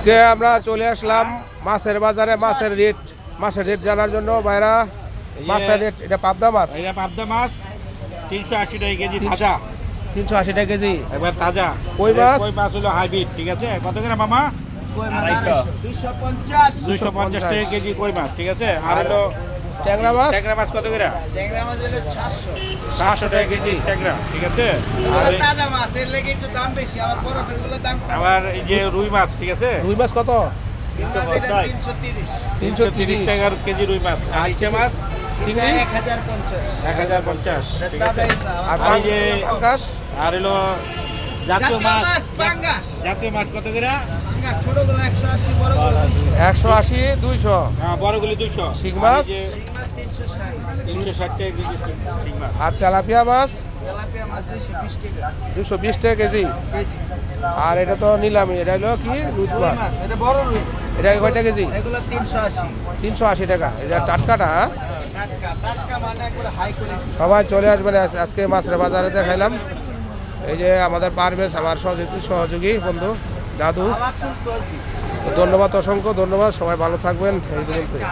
আজকে আমরা চলে আসলাম মাছের বাজারে মাছের রেট মাছের রেট জানার জন্য। বাইরা মাছের রেট এটা পাবদা মাছ? এটা পাবদা মাছ তিনশো আশি টাকা কেজি তাজা। তিনশো আশি টাকা কেজি। একবার তাজা। কই মাছ? কই মাছ হলো হাইব্রিড ঠিক আছে? কত করে মামা? দুইশো পঞ্চাশ টাকা কেজি কই মাছ ঠিক আছে? আর হলো ট্যাংরা মাছ? ট্যাংরা মাছ কত গ্রাম সাতশো। টাকা কেজি ট্যাংরা ঠিক আছে? আর এই- আবার এই যে রুই মাছ ঠিক আছে? রুই মাছ কত? তিনশো তিরিশ। টাকার কেজি রুই মাছ। আর ইচে মাছ? আর এই যে পাঙ্গাস? আর হলো জাতীয় মাছ। জাতীয় মাছ কত গ্রাম একশো আশি দুইশো। হ্যাঁ বড়গুলি দুইশো। শিং মাছ? তিনশো ষাট শিং মাছ। আর তেলাপিয়া মাছ। দুশো বিশ টাকা। কেজি। আর এটা তো নিলামি এটা হলো কি? রুই মাছ। এটা কয়টা কেজি? তিনশো আশি। টাকা। এটা টাটকাটা হ্যাঁ? সবাই চলে আসবেন আজ- আজকে মাছের বাজারে দেখাইলাম। এই যে আমাদের পারভেজ আমার সহযোগী সহযোগী বন্ধু দাদু। ধন্যবাদ অসংখ্য ধন্যবাদ। সবাই ভালো থাকবেন। এই পর্যন্ত